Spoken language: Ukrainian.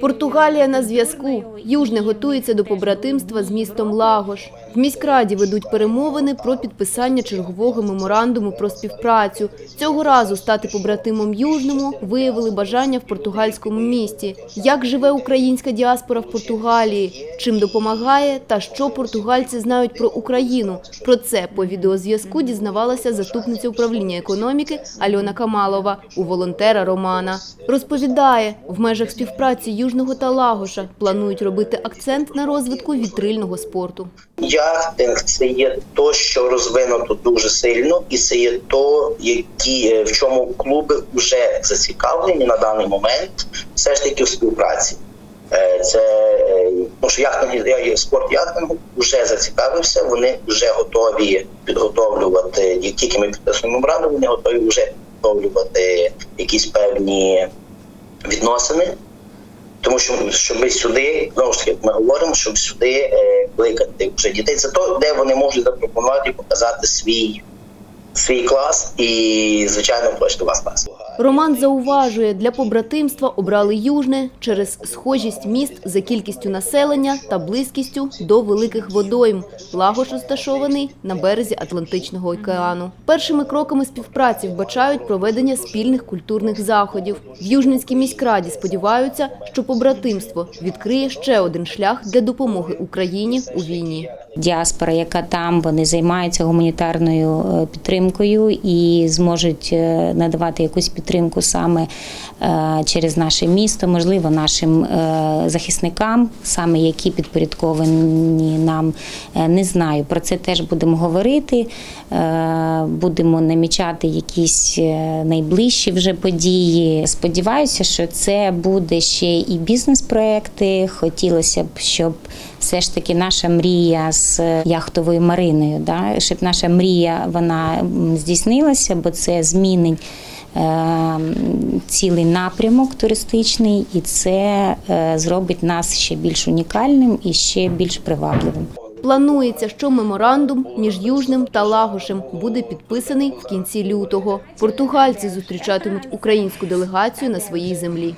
Португалія на зв'язку. Южне готується до побратимства з містом Лагош. В міськраді ведуть перемовини про підписання чергового меморандуму про співпрацю. Цього разу стати побратимом Южному виявили бажання в португальському місті. Як живе українська діаспора в Португалії, чим допомагає та що португальці знають про Україну. Про це по відеозв'язку дізнавалася заступниця управління економіки Альона Камалова у волонтера Романа. Розповідає, в межах співпраці Южного та Лагоша планують робити акцент на розвитку вітрильного спорту. Яхтинг це є то, що розвинуто дуже сильно, і це є то, які е, в чому клуби вже зацікавлені на даний момент, все ж таки в співпраці. Е, Це е, тому що яхтинг спорт яхтингу вже зацікавився. Вони вже готові підготовлювати. Як тільки ми підписуємо меморандум, вони готові вже підготовлювати якісь певні відносини. Тому що щоб сюди, знову ж таки, ми говоримо, щоб сюди е, кликати вже дітей. Це то, де вони можуть запропонувати показати свій, свій клас і, звичайно, вас клас. Роман зауважує, для побратимства обрали Южне через схожість міст за кількістю населення та близькістю до великих водойм. Лагош розташований на березі Атлантичного океану. Першими кроками співпраці вбачають проведення спільних культурних заходів. В Южненській міськраді сподіваються, що побратимство відкриє ще один шлях для допомоги Україні у війні. Діаспора, яка там, вони займаються гуманітарною е, підтримкою і зможуть е, надавати якусь підтримку саме е, через наше місто, можливо, нашим захисникам, саме які підпорядковані нам. Не знаю. Про це теж будемо говорити. Будемо намічати якісь найближчі вже події. Сподіваюся, що це буде ще і бізнес-проекти. Хотілося б, щоб все ж таки наша мрія з яхтовою Мариною, да, щоб наша мрія вона здійснилася, бо це змінить е, цілий напрямок туристичний, і це е, зробить нас ще більш унікальним і ще більш привабливим. Планується, що меморандум між Южним та Лагошем буде підписаний в кінці лютого. Португальці зустрічатимуть українську делегацію на своїй землі.